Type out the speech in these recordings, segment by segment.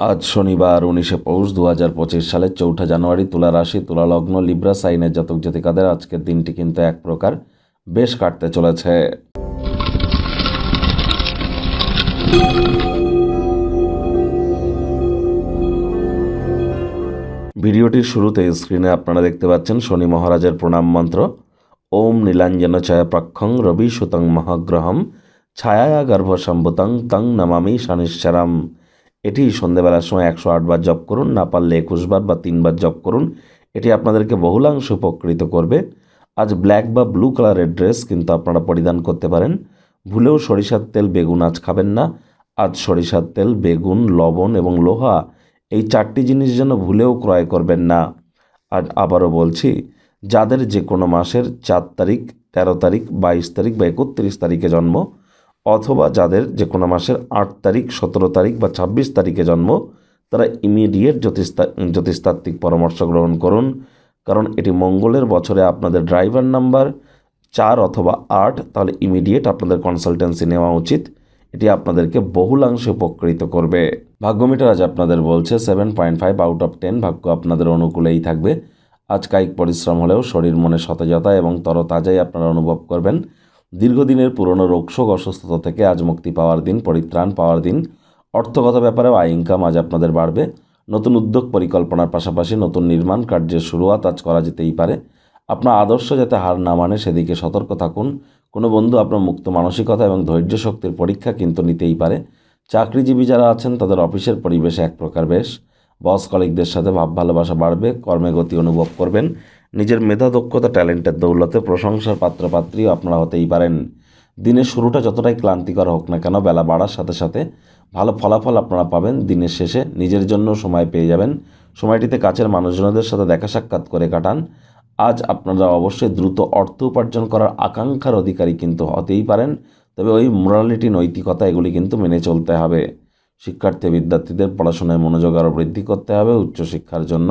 আজ শনিবার উনিশে পৌষ দু হাজার পঁচিশ সালের চৌঠা জানুয়ারি তুলা রাশি, তুলা লগ্ন, লিব্রা, সাইনের জাতক জাতিকাদের আজকের দিনটি কিন্তু এক প্রকার বেশ কাটতে চলেছে। ভিডিওটির শুরুতে স্ক্রিনে আপনারা দেখতে পাচ্ছেন শনি মহারাজের প্রণাম মন্ত্র। ওম নীলাঞ্জন ছায়া প্রাক্ষং রবি সুতং মহাগ্রহম ছায়া গর্ভ সম্ভুতং তং নমামি শনিশ্চরম এটি সন্ধেবেলার সময় একশো আটবার জপ করুন, না পারলে একুশবার বা তিনবার জপ করুন। এটি আপনাদেরকে বহুলাংশ উপকৃত করবে। আজ ব্ল্যাক বা ব্লু কালারের ড্রেস কিন্তু আপনারা পরিধান করতে পারেন। ভুলেও সরিষার তেল, বেগুন আজ খাবেন না। আজ সরিষার তেল, বেগুন, লবণ এবং লোহা এই চারটি জিনিস যেন ভুলেও ক্রয় করবেন না। আর আবারও বলছি, যাদের যে কোনো মাসের চার তারিখ, তেরো তারিখ, বাইশ তারিখ বা একত্রিশ তারিখে জন্ম অথবা যাদের যে কোনো মাসের আট তারিখ, সতেরো তারিখ বা ছাব্বিশ তারিখে জন্ম, তারা ইমিডিয়েট জ্যোতিষতা জ্যোতিষতাত্ত্বিক পরামর্শ গ্রহণ করুন। কারণ এটি মঙ্গলের বছরে আপনাদের ড্রাইভার নাম্বার চার অথবা আট, তাহলে ইমিডিয়েট আপনাদের কনসালটেন্সি নেওয়া উচিত। এটি আপনাদেরকে বহুলাংশে উপকৃত করবে। ভাগ্যমিটার আজ আপনাদের বলছে seven point five out of ten ভাগ্য আপনাদের অনুকূলেই থাকবে। আজ কায়িক পরিশ্রম হলেও শরীর মনে সতেজতা এবং তরতাজাই আপনারা অনুভব করবেন। দীর্ঘদিনের পুরনো রোগশোক অসুস্থতা থেকে আজ মুক্তি পাওয়ার দিন, পরিত্রাণ পাওয়ার দিন। অর্থগত ব্যাপারেও আয় ইনকাম আজ আপনাদের বাড়বে। নতুন উদ্যোগ পরিকল্পনার পাশাপাশি নতুন নির্মাণ কার্যের শুরুয়াত আজ করা যেতেই পারে। আপনার আদর্শ যাতে হার না মানে সেদিকে সতর্ক থাকুন। কোনো বন্ধু আপনার মুক্ত মানসিকতা এবং ধৈর্য শক্তির পরীক্ষা কিন্তু নিতেই পারে। চাকরিজীবী যারা আছেন, তাদের অফিসের পরিবেশ এক প্রকার বেশ। বস কলিকদের সাথে ভাব ভালোবাসা বাড়বে, কর্মে গতি অনুভব করবেন। নিজের মেধা দক্ষতা ট্যালেন্টের দৌলতে প্রশংসার পাত্রপাত্রীও আপনারা হতেই পারেন। দিনের শুরুটা যতটাই ক্লান্তিকর হোক না কেন, বেলা বাড়ার সাথে সাথে ভালো ফলাফল আপনারা পাবেন। দিনের শেষে নিজের জন্য সময় পেয়ে যাবেন। সময়টিতে কাছের মানুষজনদের সাথে দেখা সাক্ষাৎ করে কাটান। আজ আপনারা অবশ্যই দ্রুত অর্থ উপার্জন করার আকাঙ্ক্ষার অধিকারী কিন্তু হতেই পারেন। তবে ওই মোরালিটি নৈতিকতা, এগুলি কিন্তু মেনে চলতে হবে। শিক্ষার্থী, বিদ্যার্থীদের পড়াশোনায় মনোযোগ আরও বৃদ্ধি করতে হবে উচ্চশিক্ষার জন্য।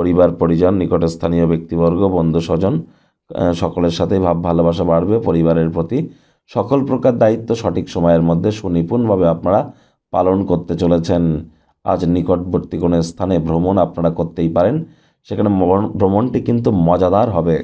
পরিবার, পরিজন, নিকটস্থানীয় ব্যক্তিবর্গ, বন্ধু, স্বজন সকলের সাথে ভাব, ভালোবাসা বাড়বে। পরিবারের প্রতি সকল প্রকার দায়িত্ব সঠিক সময়ের মধ্যে সুনিপুণভাবে আপনারা পালন করতে চলেছেন। আজ নিকটবর্তী কোনো স্থানে ভ্রমণ আপনারা করতেই পারেন। সেখানে ভ্রমণটি কিন্তু মজাদার হবে।